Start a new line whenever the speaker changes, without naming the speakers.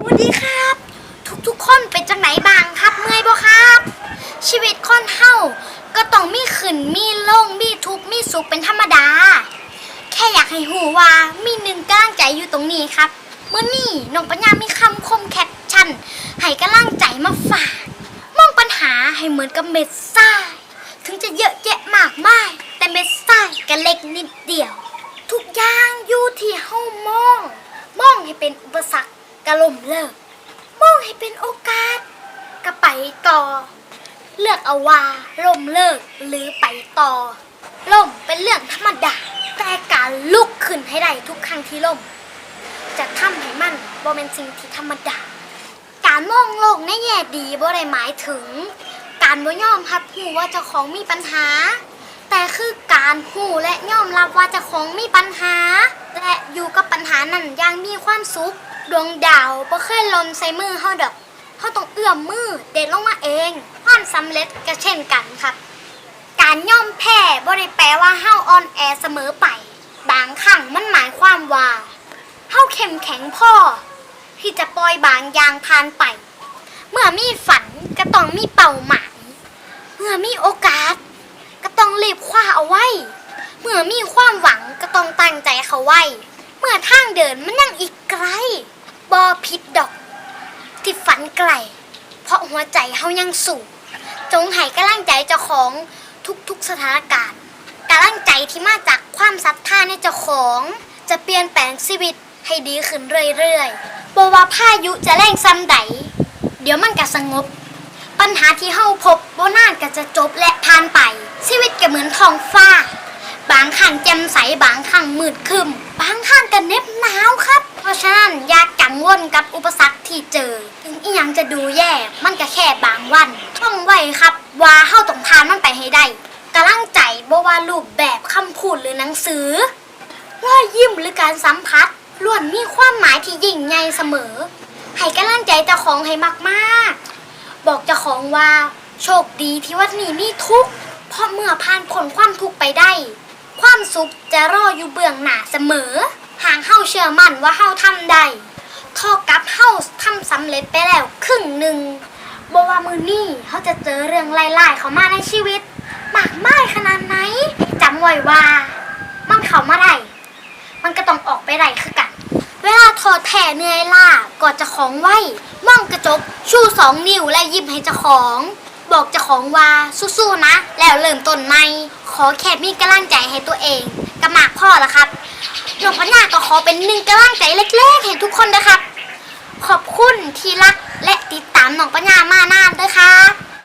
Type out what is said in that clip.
สวัสดีครับ ทุกๆคนเป็นจังไหนบ้างครับเมื่อยบ่ครับ ชีวิตคนเฮาก็ต้องมีขึ้นมีลงมีทุกข์มีสุขเป็นธรรมดา แค่อยากให้หูว่ามีหนึ่งกำลังใจอยู่ตรงนี้ครับเมื่อนี่น้องปัญญามีคำคมแคปชั่นให้กำลังใจมาฝากมองปัญหาให้เหมือนกับเม็ดทรายถึงจะเยอะแยะมากมาย แต่เม็ดทรายก็เล็กนิดเดียว ทุกอย่างอยู่ที่เฮามอง มองให้เป็นอุปสรรค กระล่มเลิกมองให้เป็นโอกาสก็ไปต่อ เลือกเอาว่าล่มเลิกหรือไปต่อ ล่มเป็นเรื่องธรรมดา แต่การลุกขึ้นให้ได้ทุกครั้งที่ล่ม จะทำให้มันบ่เป็นสิ่งที่ธรรมดา การมองโลกในแง่ดีบ่ได้หมายถึง การบ่ยอมรับรู้ว่าเจ้าของมีปัญหา แต่คือการหูและยอมรับว่าเจ้าของมีปัญหา และอยู่กับปัญหานั้นอย่างมีความสุข ดวงดาวบ่เคยล่นใส่มือเฮาดอกเฮาต้องเอื้อมมือเด็ดลงมาเองความสำเร็จก็เช่นกันครับ การย่อมแพ้บ่ได้แปลว่าเฮาอ่อนแอเสมอไป บางครั้งมันหมายความว่าเฮาเข้มแข็งพอที่จะปล่อยบางอย่างผ่านไป เมื่อมีฝันก็ต้องมีเป้าหมาย เมื่อมีโอกาส ก็ต้องรีบคว้าเอาไว้ เมื่อมีความหวังก็ต้องตั้งใจเขาไว้ เมื่อทางเดินมันยังอีกไกล บอผิดดอก ที่ฝันไกล เพราะหัวใจเฮายังสูงจงให้กำลังใจเจ้าของทุกๆสถานการณ์กำลังใจที่มาจากความศรัทธาในเจ้าของ จะเปลี่ยนแปลงชีวิตให้ดีขึ้นเรื่อยๆบ่ว่าพายุจะแรงซ้ำใด เดี๋ยวมันก็สงบ ปัญหาที่เฮาพบบ่นานก็จะจบและผ่านไป ชีวิตก็เหมือนท้องฟ้า บางครั้งแจ่มใสบางครั้งมืดครึมบางครั้งก็เน็บหนาวครับ ฉะนั้นอย่ากังวลกับอุปสรรคที่เจอ ถึงอีหยังจะดูแย่ มันก็แค่บางวันท่องไว้ครับ ว่าเฮาต้องผ่านมันไปให้ได้กำลังใจบ่ว่ารูปแบบคำพูดหรือหนังสือรอยยิ้มหรือการสัมผัสล้วนมีความหมายที่ยิ่งใหญ่เสมอ ให้กำลังใจเจ้าของให้มากๆ บอกเจ้าของว่า โชคดีที่วันนี้มีทุกข์เพราะเมื่อผ่านพ้นความทุกข์ไปได้ ความสุขจะรออยู่เบื้องหน้าเสมอ หางเฮาเชื่อมั่นว่าเฮาทำได้เท่ากับเฮาทำสำเร็จไปแล้วครึ่งหนึ่งบ่ว่ามือนี่เฮาจะเจอเรื่องไล่ๆเข้ามาในชีวิตมากมายขนาดไหนจำไว้ว่า มันเขามาได้มันก็ต้องออกไปได้คือกัน เวลาทอดแท้เหนื่อยล้ากอดเจะของไหว้มองกระจกชูสองนิ้วและยิ้มให้เจ้าของ บอกเจ้าของว่าสู้ๆนะ แล้วเริ่มต้นใหม่ขอแค่มีกำลังใจให้ตัวเอง กับหมากพ่อละครับหลวงพ่อหน้าก็ขอเป็นหนึ่งกระล่างใจเล็กๆเห็นทุกคนนะครับ ขอบคุณที่รักและติดตามหนองปัญญามานานด้วยครับ